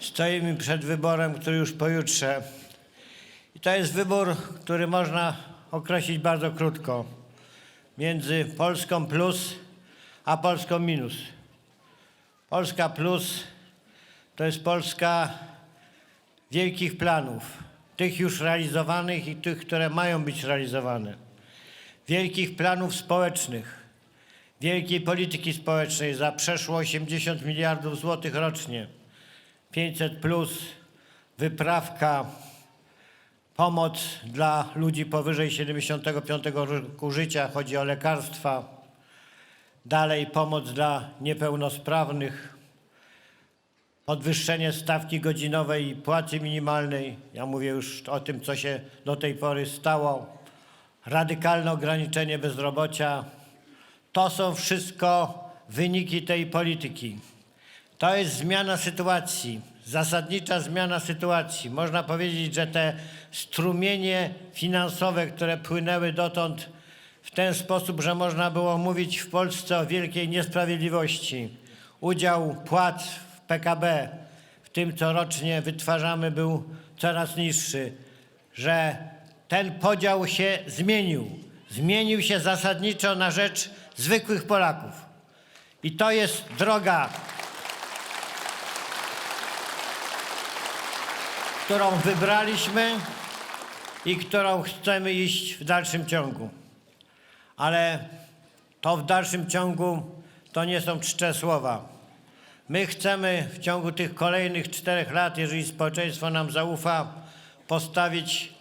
Stoimy przed wyborem, który już pojutrze. I to jest wybór, który można określić bardzo krótko. Między Polską plus a Polską minus. Polska plus to jest Polska wielkich planów, tych już realizowanych i tych, które mają być realizowane. Wielkich planów społecznych, wielkiej polityki społecznej za przeszło 80 miliardów złotych rocznie. 500 plus, wyprawka, pomoc dla ludzi powyżej 75 roku życia, chodzi o lekarstwa. Dalej pomoc dla niepełnosprawnych, podwyższenie stawki godzinowej i płacy minimalnej. Ja mówię już o tym, co się do tej pory stało. Radykalne ograniczenie bezrobocia. To są wszystko wyniki tej polityki. To jest zmiana sytuacji, zasadnicza zmiana sytuacji. Można powiedzieć, że te strumienie finansowe, które płynęły dotąd w ten sposób, że można było mówić w Polsce o wielkiej niesprawiedliwości. Udział płac w PKB, w tym co rocznie wytwarzamy, był coraz niższy, że ten podział się zmienił. Zmienił się zasadniczo na rzecz zwykłych Polaków. I to jest droga, którą wybraliśmy i którą chcemy iść w dalszym ciągu. Ale to w dalszym ciągu to nie są czcze słowa. My chcemy w ciągu tych kolejnych czterech lat, jeżeli społeczeństwo nam zaufa, postawić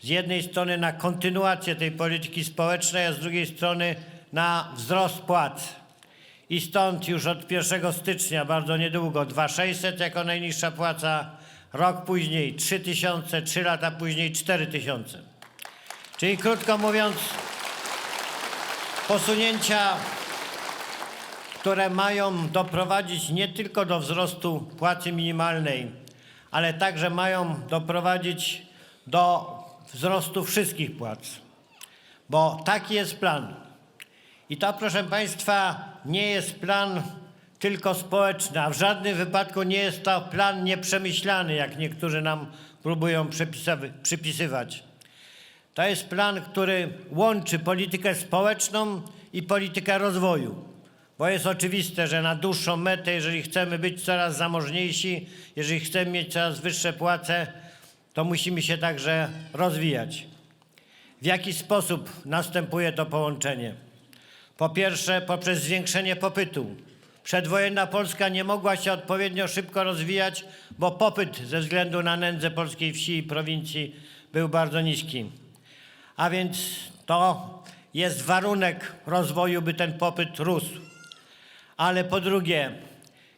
z jednej strony na kontynuację tej polityki społecznej, a z drugiej strony na wzrost płac. I stąd już od 1 stycznia, bardzo niedługo, 2600 jako najniższa płaca, rok później 3000, 3 lata później 4000. Czyli krótko mówiąc, posunięcia, które mają doprowadzić nie tylko do wzrostu płacy minimalnej, ale także mają doprowadzić do wzrostu wszystkich płac. Bo taki jest plan. I to, proszę Państwa, nie jest plan tylko społeczny, a w żadnym wypadku nie jest to plan nieprzemyślany, jak niektórzy nam próbują przypisywać. To jest plan, który łączy politykę społeczną i politykę rozwoju. Bo jest oczywiste, że na dłuższą metę, jeżeli chcemy być coraz zamożniejsi, jeżeli chcemy mieć coraz wyższe płace, to musimy się także rozwijać. W jaki sposób następuje to połączenie? Po pierwsze, poprzez zwiększenie popytu. Przedwojenna Polska nie mogła się odpowiednio szybko rozwijać, bo popyt ze względu na nędzę polskiej wsi i prowincji był bardzo niski. A więc to jest warunek rozwoju, by ten popyt rósł. Ale po drugie,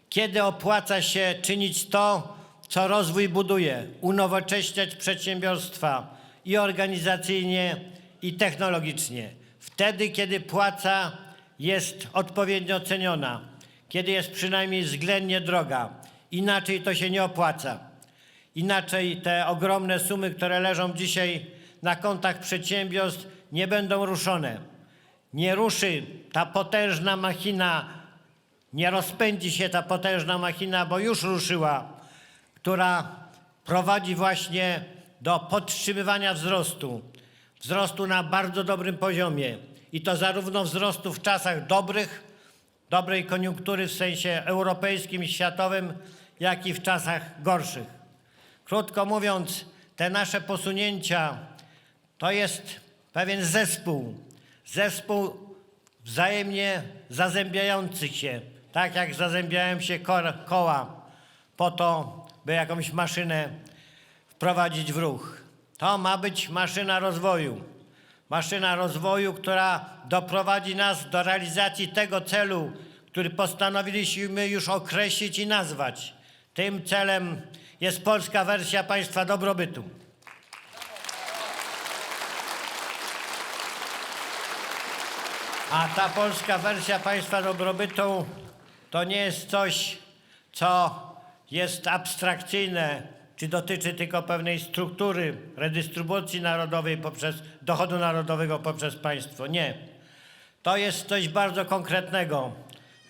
kiedy opłaca się czynić to, co rozwój buduje, unowocześniać przedsiębiorstwa i organizacyjnie, i technologicznie. Wtedy, kiedy płaca jest odpowiednio ceniona, kiedy jest przynajmniej względnie droga. Inaczej to się nie opłaca. Inaczej te ogromne sumy, które leżą dzisiaj na kontach przedsiębiorstw, nie będą ruszone. Nie ruszy ta potężna machina, nie rozpędzi się ta potężna machina, bo już ruszyła, która prowadzi właśnie do podtrzymywania wzrostu. Wzrostu na bardzo dobrym poziomie. I to zarówno wzrostu w czasach dobrych, dobrej koniunktury w sensie europejskim i światowym, jak i w czasach gorszych. Krótko mówiąc, te nasze posunięcia to jest pewien zespół. Zespół wzajemnie zazębiających się, tak jak zazębiają się ko- koła po to, by jakąś maszynę wprowadzić w ruch. To ma być maszyna rozwoju. Maszyna rozwoju, która doprowadzi nas do realizacji tego celu, który postanowiliśmy już określić i nazwać. Tym celem jest polska wersja państwa dobrobytu. A ta polska wersja państwa dobrobytu to nie jest coś, co jest abstrakcyjne, czy dotyczy tylko pewnej struktury redystrybucji narodowej poprzez dochodu narodowego poprzez państwo. Nie. To jest coś bardzo konkretnego.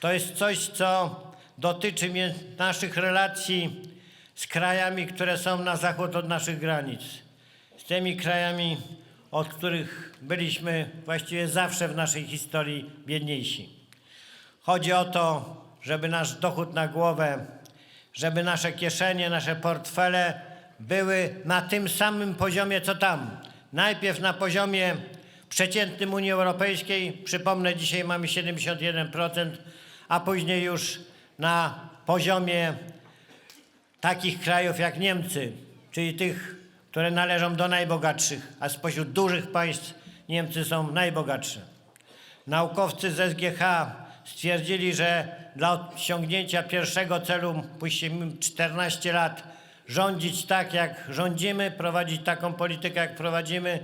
To jest coś, co dotyczy naszych relacji z krajami, które są na zachód od naszych granic. Z tymi krajami, od których byliśmy właściwie zawsze w naszej historii biedniejsi. Chodzi o to, żeby nasz dochód na głowę, żeby nasze kieszenie, nasze portfele były na tym samym poziomie, co tam. Najpierw na poziomie przeciętnym Unii Europejskiej, przypomnę, dzisiaj mamy 71%, a później już na poziomie takich krajów jak Niemcy, czyli tych, które należą do najbogatszych, a spośród dużych państw Niemcy są najbogatsze. Naukowcy z SGH stwierdzili, że dla osiągnięcia pierwszego celu musimy 14 lat rządzić tak, jak rządzimy, prowadzić taką politykę, jak prowadzimy,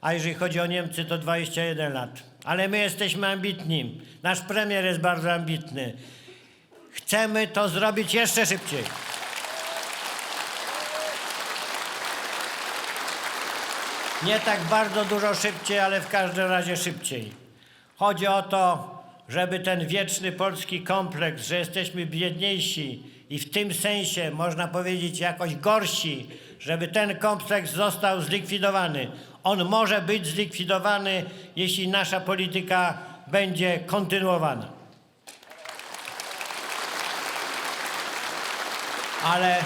a jeżeli chodzi o Niemcy, to 21 lat. Ale my jesteśmy ambitni. Nasz premier jest bardzo ambitny. Chcemy to zrobić jeszcze szybciej. Nie tak bardzo dużo szybciej, ale w każdym razie szybciej. Chodzi o to, żeby ten wieczny polski kompleks, że jesteśmy biedniejsi i w tym sensie można powiedzieć jakoś gorsi, żeby ten kompleks został zlikwidowany. On może być zlikwidowany, jeśli nasza polityka będzie kontynuowana. Ale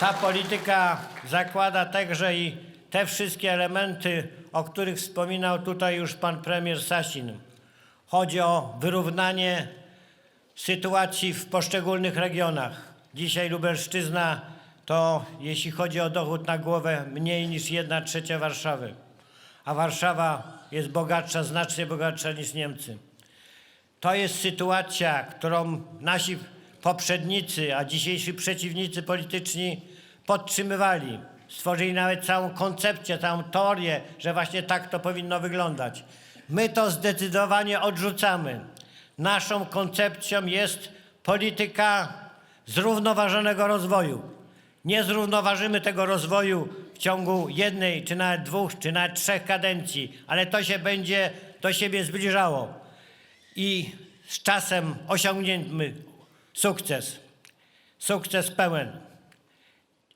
ta polityka zakłada także i te wszystkie elementy, o których wspominał tutaj już pan premier Sasin. Chodzi o wyrównanie sytuacji w poszczególnych regionach. Dzisiaj Lubelszczyzna to, jeśli chodzi o dochód na głowę, mniej niż 1 trzecia Warszawy. A Warszawa jest bogatsza, znacznie bogatsza niż Niemcy. To jest sytuacja, którą nasi poprzednicy, a dzisiejsi przeciwnicy polityczni podtrzymywali. Stworzyli nawet całą koncepcję, całą teorię, że właśnie tak to powinno wyglądać. My to zdecydowanie odrzucamy. Naszą koncepcją jest polityka zrównoważonego rozwoju. Nie zrównoważymy tego rozwoju w ciągu jednej, czy nawet dwóch, czy nawet trzech kadencji, ale to się będzie do siebie zbliżało i z czasem osiągniemy sukces. Sukces pełen.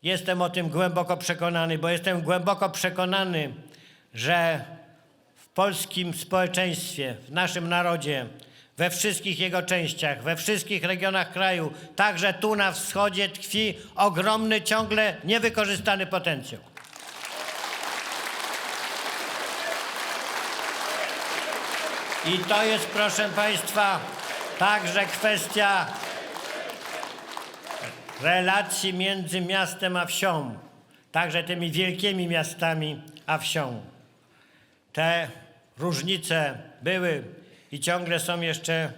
Jestem o tym głęboko przekonany, bo jestem głęboko przekonany, że polskim społeczeństwie, w naszym narodzie, we wszystkich jego częściach, we wszystkich regionach kraju, także tu na wschodzie tkwi ogromny, ciągle niewykorzystany potencjał. I to jest, proszę Państwa, także kwestia relacji między miastem a wsią, także tymi wielkimi miastami a wsią. Te różnice były i ciągle są jeszcze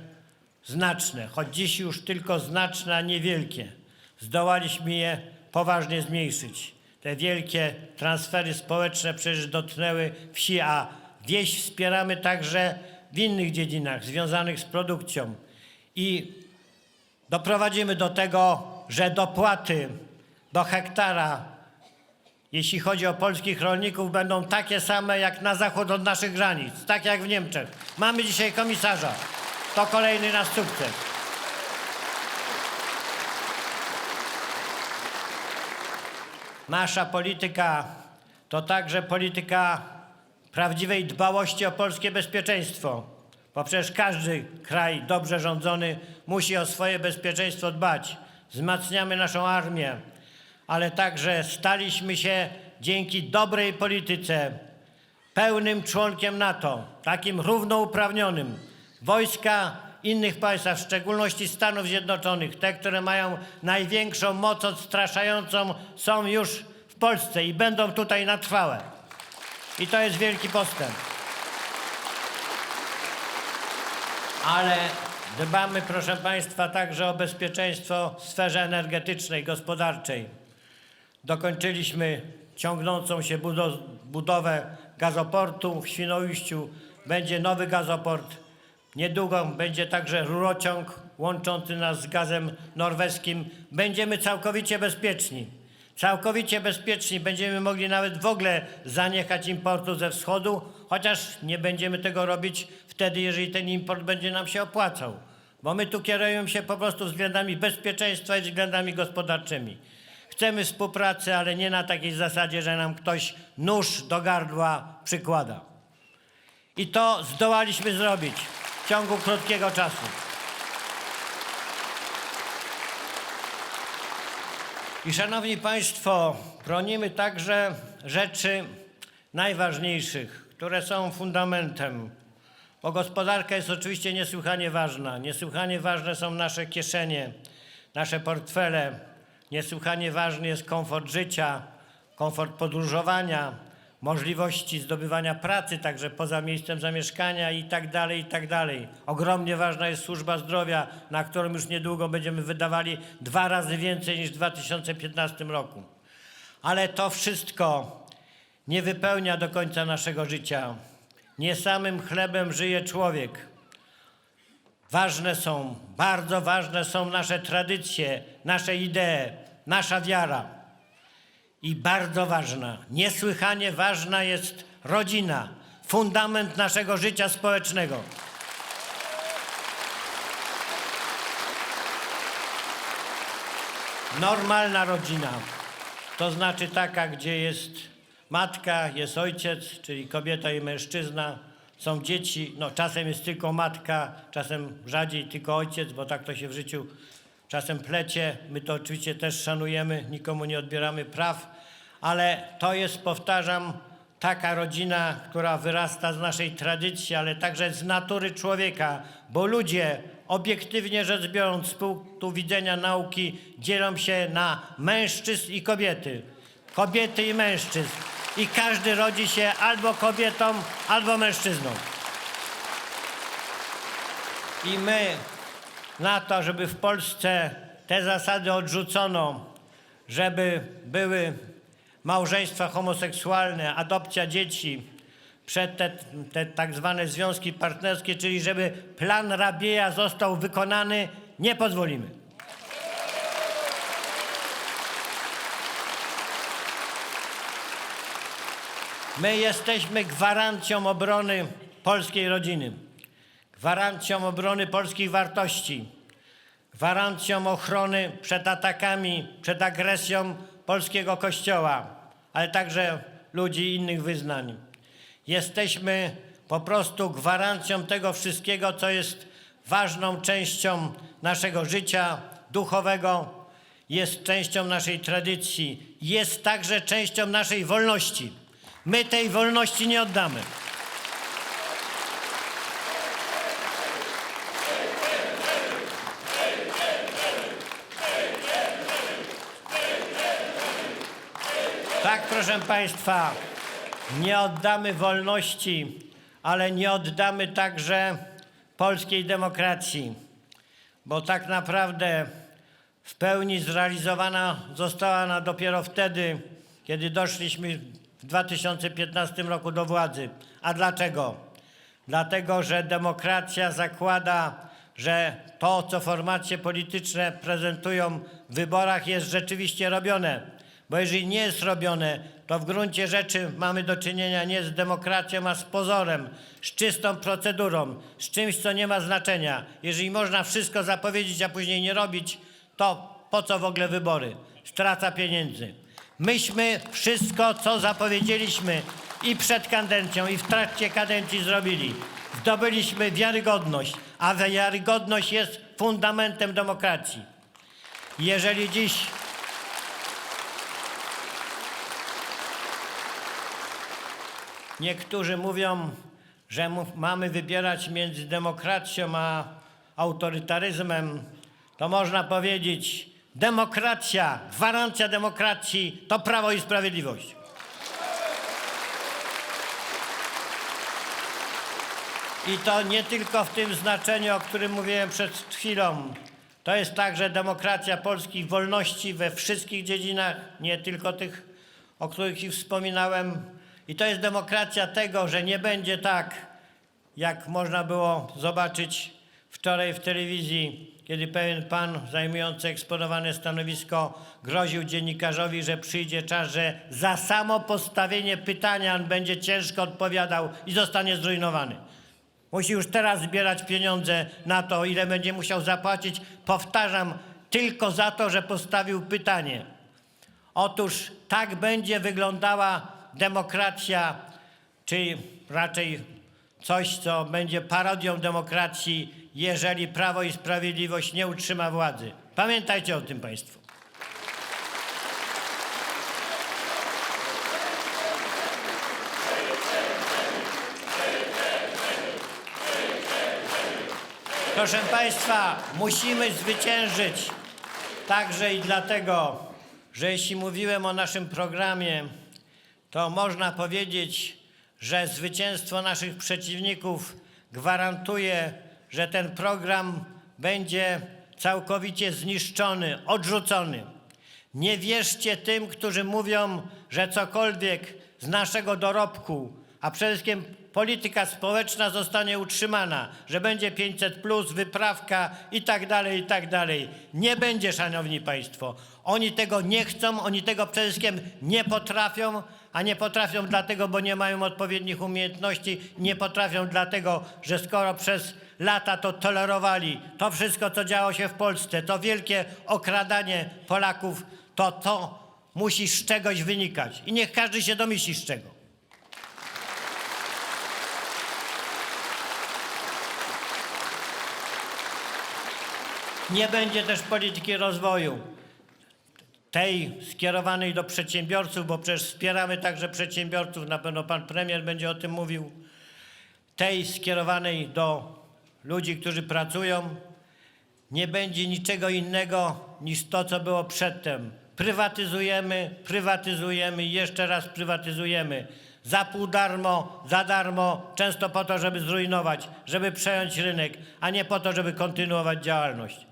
znaczne, choć dziś już tylko znaczne, a niewielkie. Zdołaliśmy je poważnie zmniejszyć. Te wielkie transfery społeczne przecież dotknęły wsi, a wieś wspieramy także w innych dziedzinach związanych z produkcją. I doprowadzimy do tego, że dopłaty do hektara, jeśli chodzi o polskich rolników, będą takie same jak na zachód od naszych granic, tak jak w Niemczech. Mamy dzisiaj komisarza. To kolejny nasz sukces. Nasza polityka to także polityka prawdziwej dbałości o polskie bezpieczeństwo. Bo przecież każdy kraj dobrze rządzony musi o swoje bezpieczeństwo dbać. Wzmacniamy naszą armię, ale także staliśmy się dzięki dobrej polityce pełnym członkiem NATO, takim równouprawnionym. Wojska innych państw, w szczególności Stanów Zjednoczonych, te, które mają największą moc odstraszającą, są już w Polsce i będą tutaj na trwałe. I to jest wielki postęp. Ale dbamy, proszę Państwa, także o bezpieczeństwo w sferze energetycznej, gospodarczej. Dokończyliśmy ciągnącą się budo- budowę gazoportu w Świnoujściu. Będzie nowy gazoport. Niedługo będzie także rurociąg łączący nas z gazem norweskim. Będziemy całkowicie bezpieczni. Całkowicie bezpieczni. Będziemy mogli nawet w ogóle zaniechać importu ze wschodu, chociaż nie będziemy tego robić wtedy, jeżeli ten import będzie nam się opłacał. Bo my tu kierujemy się po prostu względami bezpieczeństwa i względami gospodarczymi. Chcemy współpracy, ale nie na takiej zasadzie, że nam ktoś nóż do gardła przykłada. I to zdołaliśmy zrobić w ciągu krótkiego czasu. I szanowni Państwo, bronimy także rzeczy najważniejszych, które są fundamentem. Bo gospodarka jest oczywiście niesłychanie ważna. Niesłychanie ważne są nasze kieszenie, nasze portfele. Niesłychanie ważny jest komfort życia, komfort podróżowania, możliwości zdobywania pracy także poza miejscem zamieszkania i tak dalej, i tak dalej. Ogromnie ważna jest służba zdrowia, na którą już niedługo będziemy wydawali dwa razy więcej niż w 2015 roku. Ale to wszystko nie wypełnia do końca naszego życia. Nie samym chlebem żyje człowiek. Ważne są, bardzo ważne są nasze tradycje, nasze idee, nasza wiara. I bardzo ważna, niesłychanie ważna jest rodzina, fundament naszego życia społecznego. Normalna rodzina to znaczy taka, gdzie jest matka, jest ojciec, czyli kobieta i mężczyzna, są dzieci, no czasem jest tylko matka, czasem rzadziej tylko ojciec, bo tak to się w życiu czasem plecie. My to oczywiście też szanujemy, nikomu nie odbieramy praw, ale to jest, powtarzam, taka rodzina, która wyrasta z naszej tradycji, ale także z natury człowieka, bo ludzie, obiektywnie rzecz biorąc, z punktu widzenia nauki, dzielą się na mężczyzn i kobiety. Kobiety i mężczyzn. I każdy rodzi się albo kobietą, albo mężczyzną. I my na to, żeby w Polsce te zasady odrzucono, żeby były małżeństwa homoseksualne, adopcja dzieci, przed te, te tak zwane związki partnerskie, czyli żeby plan Rabieja został wykonany, nie pozwolimy. My jesteśmy gwarancją obrony polskiej rodziny, gwarancją obrony polskich wartości, gwarancją ochrony przed atakami, przed agresją polskiego Kościoła, ale także ludzi innych wyznań. Jesteśmy po prostu gwarancją tego wszystkiego, co jest ważną częścią naszego życia duchowego, jest częścią naszej tradycji, jest także częścią naszej wolności. My tej wolności nie oddamy. Tak, proszę Państwa, nie oddamy wolności, ale nie oddamy także polskiej demokracji, bo tak naprawdę w pełni zrealizowana została ona dopiero wtedy, kiedy doszliśmy w 2015 roku do władzy. A dlaczego? Dlatego, że demokracja zakłada, że to, co formacje polityczne prezentują w wyborach, jest rzeczywiście robione. Bo jeżeli nie jest robione, to w gruncie rzeczy mamy do czynienia nie z demokracją, a z pozorem, z czystą procedurą, z czymś, co nie ma znaczenia. Jeżeli można wszystko zapowiedzieć, a później nie robić, to po co w ogóle wybory? Strata pieniędzy. Myśmy wszystko, co zapowiedzieliśmy i przed kadencją, i w trakcie kadencji zrobili. Zdobyliśmy wiarygodność, a wiarygodność jest fundamentem demokracji. Jeżeli dziś Niektórzy mówią, że mamy wybierać między demokracją a autorytaryzmem. To można powiedzieć, demokracja, gwarancja demokracji to prawo i sprawiedliwość. I to nie tylko w tym znaczeniu, o którym mówiłem przed chwilą. To jest także demokracja polskich wolności we wszystkich dziedzinach, nie tylko tych, o których wspominałem. I to jest demokracja tego, że nie będzie tak, jak można było zobaczyć wczoraj w telewizji, kiedy pewien pan zajmujący eksponowane stanowisko groził dziennikarzowi, że przyjdzie czas, że za samo postawienie pytania on będzie ciężko odpowiadał i zostanie zrujnowany. Musi już teraz zbierać pieniądze na to, ile będzie musiał zapłacić. Powtarzam, tylko za to, że postawił pytanie. Otóż tak będzie wyglądała demokracja, czy raczej coś, co będzie parodią demokracji, jeżeli Prawo i Sprawiedliwość nie utrzyma władzy. Pamiętajcie o tym Państwo. Proszę Państwa, musimy zwyciężyć. Także i dlatego, że jeśli mówiłem o naszym programie, to można powiedzieć, że zwycięstwo naszych przeciwników gwarantuje, że ten program będzie całkowicie zniszczony, odrzucony. Nie wierzcie tym, którzy mówią, że cokolwiek z naszego dorobku, a przede wszystkim polityka społeczna zostanie utrzymana, że będzie 500 plus, wyprawka i tak dalej, i tak dalej. Nie będzie, szanowni państwo. Oni tego nie chcą, oni tego przede wszystkim nie potrafią, a nie potrafią dlatego, bo nie mają odpowiednich umiejętności, nie potrafią dlatego, że skoro przez lata to tolerowali, to wszystko, co działo się w Polsce, to wielkie okradanie Polaków, to to musi z czegoś wynikać. I niech każdy się domyśli z czego. Nie będzie też polityki rozwoju, tej skierowanej do przedsiębiorców, bo przecież wspieramy także przedsiębiorców, na pewno pan premier będzie o tym mówił, tej skierowanej do ludzi, którzy pracują, nie będzie niczego innego niż to, co było przedtem. Prywatyzujemy, prywatyzujemy jeszcze raz prywatyzujemy. Za pół darmo, za darmo, często po to, żeby zrujnować, żeby przejąć rynek, a nie po to, żeby kontynuować działalność.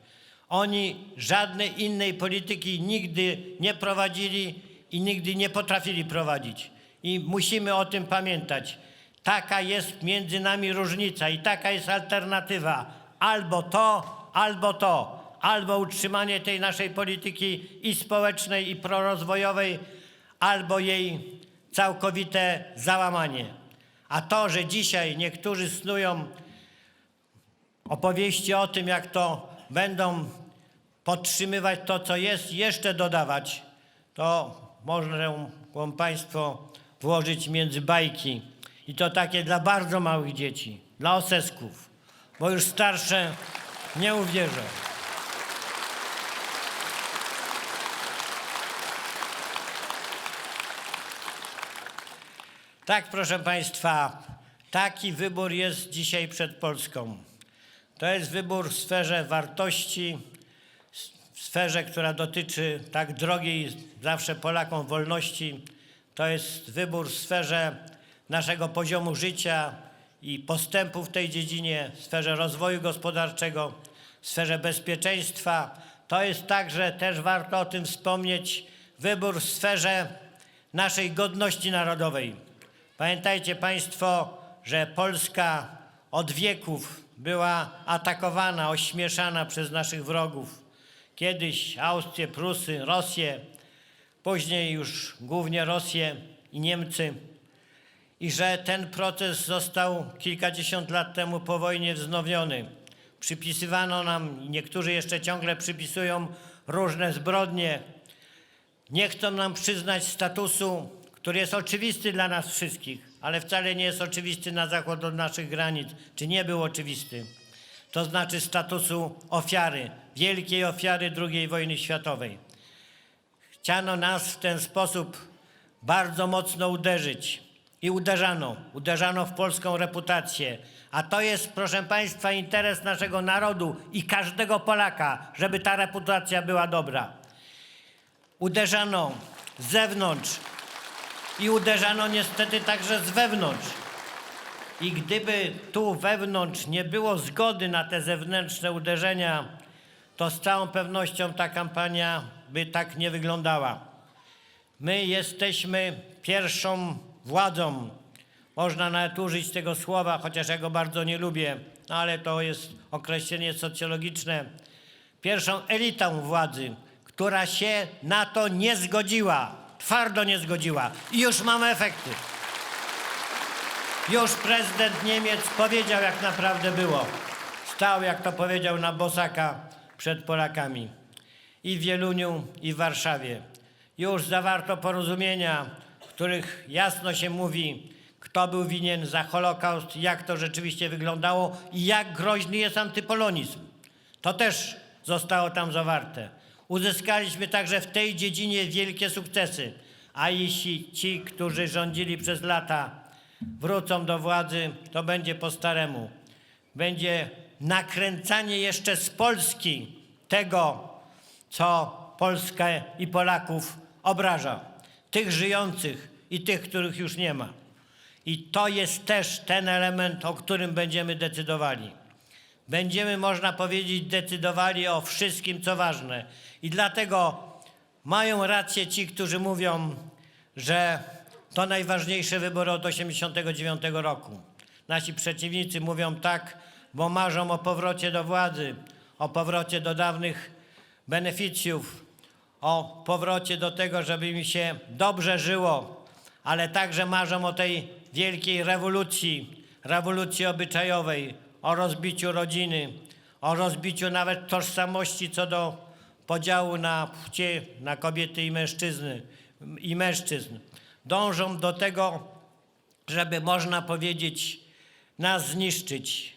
Oni żadnej innej polityki nigdy nie prowadzili i nigdy nie potrafili prowadzić. I musimy o tym pamiętać. Taka jest między nami różnica i taka jest alternatywa. Albo to, albo to. Albo utrzymanie tej naszej polityki i społecznej, i prorozwojowej, albo jej całkowite załamanie. A to, że dzisiaj niektórzy snują opowieści o tym, jak to będą podtrzymywać to, co jest, jeszcze dodawać, to można Państwo włożyć między bajki. I to takie dla bardzo małych dzieci, dla osesków, bo już starsze nie uwierzą. Tak, proszę Państwa, taki wybór jest dzisiaj przed Polską. To jest wybór w sferze wartości, w sferze, która dotyczy tak drogiej zawsze Polakom wolności. To jest wybór w sferze naszego poziomu życia i postępu w tej dziedzinie, w sferze rozwoju gospodarczego, w sferze bezpieczeństwa. To jest także, też warto o tym wspomnieć, wybór w sferze naszej godności narodowej. Pamiętajcie Państwo, że Polska od wieków była atakowana, ośmieszana przez naszych wrogów. Kiedyś Austrię, Prusy, Rosję, później już głównie Rosję i Niemcy. I że ten proces został kilkadziesiąt lat temu po wojnie wznowiony. Przypisywano nam, niektórzy jeszcze ciągle przypisują różne zbrodnie. Nie chcą nam przyznać statusu, który jest oczywisty dla nas wszystkich, ale wcale nie jest oczywisty na zachód od naszych granic, czy nie był oczywisty. To znaczy statusu ofiary, wielkiej ofiary II wojny światowej. Chciano nas w ten sposób bardzo mocno uderzyć i uderzano. Uderzano w polską reputację. A to jest, proszę Państwa, interes naszego narodu i każdego Polaka, żeby ta reputacja była dobra. Uderzano z zewnątrz i uderzano niestety także z wewnątrz. I gdyby tu wewnątrz nie było zgody na te zewnętrzne uderzenia, to z całą pewnością ta kampania by tak nie wyglądała. My jesteśmy pierwszą władzą. Można nawet użyć tego słowa, chociaż ja go bardzo nie lubię, no ale to jest określenie socjologiczne. Pierwszą elitą władzy, która się na to nie zgodziła, twardo nie zgodziła. I już mamy efekty. Już prezydent Niemiec powiedział, jak naprawdę było. Stał, jak to powiedział, na bosaka przed Polakami. I w Wieluniu, i w Warszawie. Już zawarto porozumienia, których jasno się mówi, kto był winien za Holokaust, jak to rzeczywiście wyglądało i jak groźny jest antypolonizm. To też zostało tam zawarte. Uzyskaliśmy także w tej dziedzinie wielkie sukcesy. A jeśli ci, którzy rządzili przez lata, wrócą do władzy, to będzie po staremu. Będzie nakręcanie jeszcze z Polski tego, co Polskę i Polaków obraża. Tych żyjących i tych, których już nie ma. I to jest też ten element, o którym będziemy decydowali. Będziemy, można powiedzieć, decydowali o wszystkim, co ważne. I dlatego mają rację ci, którzy mówią, że to najważniejsze wybory od 1989 roku. Nasi przeciwnicy mówią tak, bo marzą o powrocie do władzy, o powrocie do dawnych beneficjów, o powrocie do tego, żeby mi się dobrze żyło, ale także marzą o tej wielkiej rewolucji, rewolucji obyczajowej, o rozbiciu rodziny, o rozbiciu nawet tożsamości co do podziału na płcie, na kobiety i mężczyzny i mężczyzn. Dążą do tego, żeby można powiedzieć nas zniszczyć.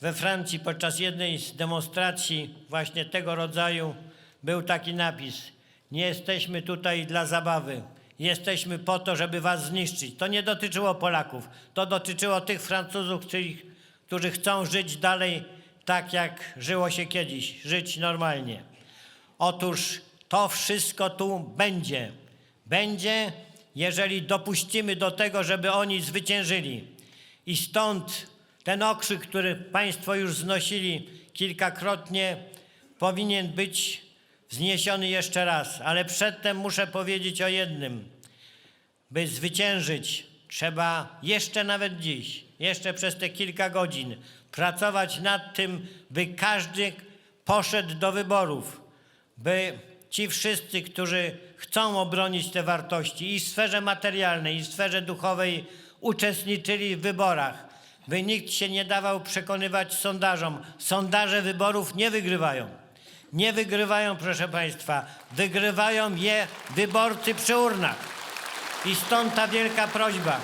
We Francji podczas jednej z demonstracji właśnie tego rodzaju był taki napis: Nie jesteśmy tutaj dla zabawy. Jesteśmy po to, żeby was zniszczyć. To nie dotyczyło Polaków. To dotyczyło tych Francuzów, którzy, chcą żyć dalej tak, jak żyło się kiedyś, żyć normalnie. Otóż to wszystko tu będzie. Będzie, jeżeli dopuścimy do tego, żeby oni zwyciężyli. I stąd ten okrzyk, który Państwo już znosili kilkakrotnie, powinien być wzniesiony jeszcze raz. Ale przedtem muszę powiedzieć o jednym. By zwyciężyć, trzeba jeszcze nawet dziś, jeszcze przez te kilka godzin pracować nad tym, by każdy poszedł do wyborów, by ci wszyscy, którzy chcą obronić te wartości i w sferze materialnej, i w sferze duchowej, uczestniczyli w wyborach, by nikt się nie dawał przekonywać sondażom. Sondaże wyborów nie wygrywają. Nie wygrywają, proszę Państwa, wygrywają je wyborcy przy urnach. I stąd ta wielka prośba.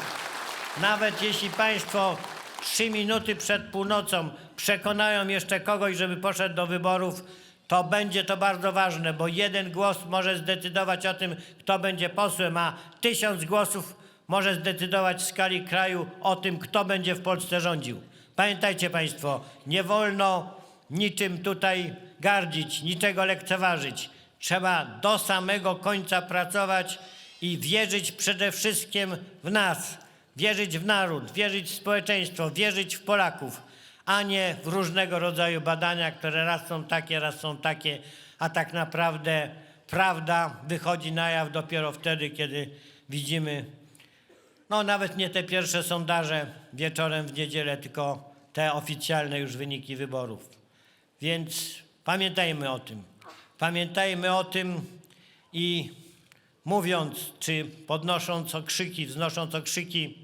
Nawet jeśli Państwo trzy minuty przed północą przekonają jeszcze kogoś, żeby poszedł do wyborów, to będzie to bardzo ważne, bo jeden głos może zdecydować o tym, kto będzie posłem, a tysiąc głosów może zdecydować w skali kraju o tym, kto będzie w Polsce rządził. Pamiętajcie Państwo, nie wolno niczym tutaj gardzić, niczego lekceważyć. Trzeba do samego końca pracować i wierzyć przede wszystkim w nas, wierzyć w naród, wierzyć w społeczeństwo, wierzyć w Polaków, a nie w różnego rodzaju badania, które raz są takie, raz są takie, a tak naprawdę prawda wychodzi na jaw dopiero wtedy, kiedy widzimy, no nawet nie te pierwsze sondaże wieczorem w niedzielę, tylko te oficjalne już wyniki wyborów. Więc pamiętajmy o tym. Pamiętajmy o tym i mówiąc, czy podnosząc okrzyki, wznosząc okrzyki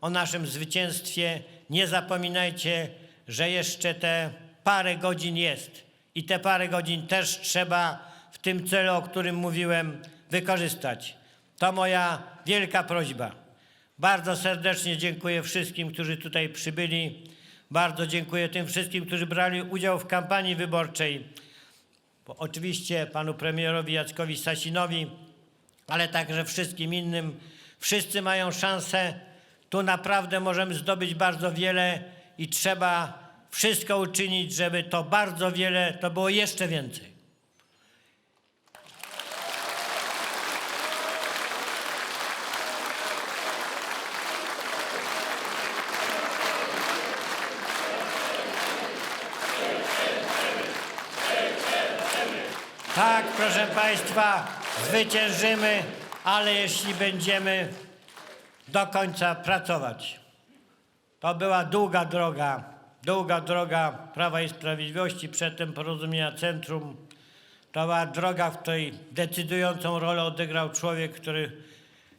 o naszym zwycięstwie, nie zapominajcie, że jeszcze te parę godzin jest. I te parę godzin też trzeba w tym celu, o którym mówiłem, wykorzystać. To moja wielka prośba. Bardzo serdecznie dziękuję wszystkim, którzy tutaj przybyli. Bardzo dziękuję tym wszystkim, którzy brali udział w kampanii wyborczej. Bo oczywiście panu premierowi Jackowi Sasinowi, ale także wszystkim innym. Wszyscy mają szansę. Tu naprawdę możemy zdobyć bardzo wiele i trzeba wszystko uczynić, żeby to bardzo wiele to było jeszcze więcej. Tak, proszę Państwa, zwyciężymy, ale jeśli będziemy do końca pracować. To była długa droga, długa droga Prawa i Sprawiedliwości, przedtem porozumienia Centrum. To była droga, w której decydującą rolę odegrał człowiek, który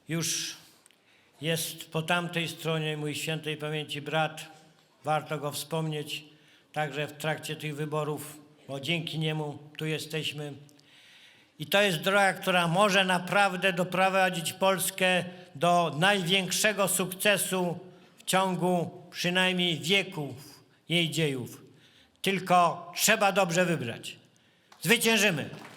już jest po tamtej stronie, mój świętej pamięci brat. Warto go wspomnieć także w trakcie tych wyborów, bo dzięki niemu tu jesteśmy. I to jest droga, która może naprawdę doprowadzić Polskę do największego sukcesu w ciągu przynajmniej wieków jej dziejów. Tylko trzeba dobrze wybrać. Zwyciężymy!